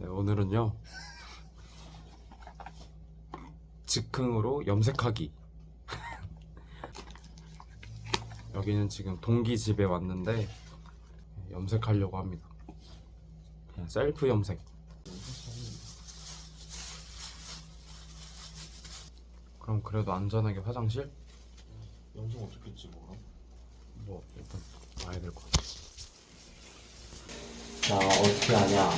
네, 오늘은요. 즉흥으로 염색하기. 여기는 지금 동기 집에 왔는데 염색하려고 합니다. 그냥 셀프 염색. 그럼 그래도 안전하게 화장실? 영상 어떻게 찍어 그럼? 뭐 일단 와야 될 것 같아 자 어떻게 하냐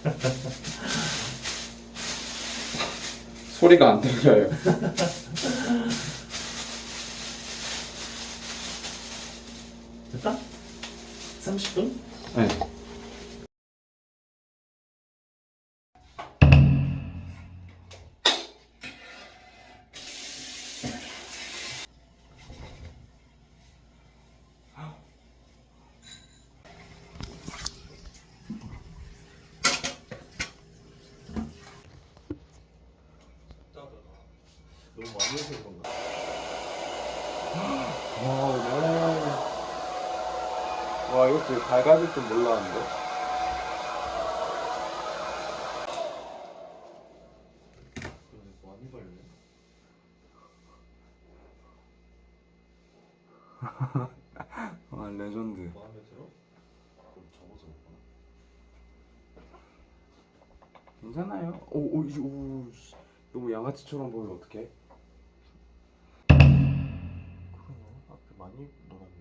소리가 안 들려요 됐다? 30분? 네. 너무 많이 해서 그런가? 와 이것도 밝아질 줄 몰랐는데. 많이 발려 아 레전드. 마음에 들어? 그럼 접어서 먹거나 괜찮아요. 오오 오, 씨. 너무 양아치처럼 보면 어떡해? 그러네. 앞에 많이 놀았네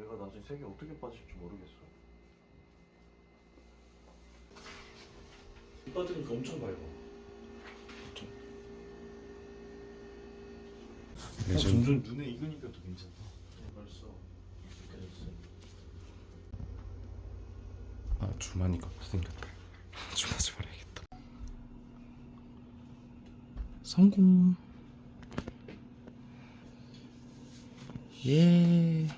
얘가 나중에 색이 어떻게 빠질지 모르겠어. 이 빠지니까 엄청 밝아. 레전드 점점 눈에 익으니까 더 괜찮다. 벌써 익숙해졌어 아 주만이가 못생겼다 주마지 말아야겠다. 성공. 예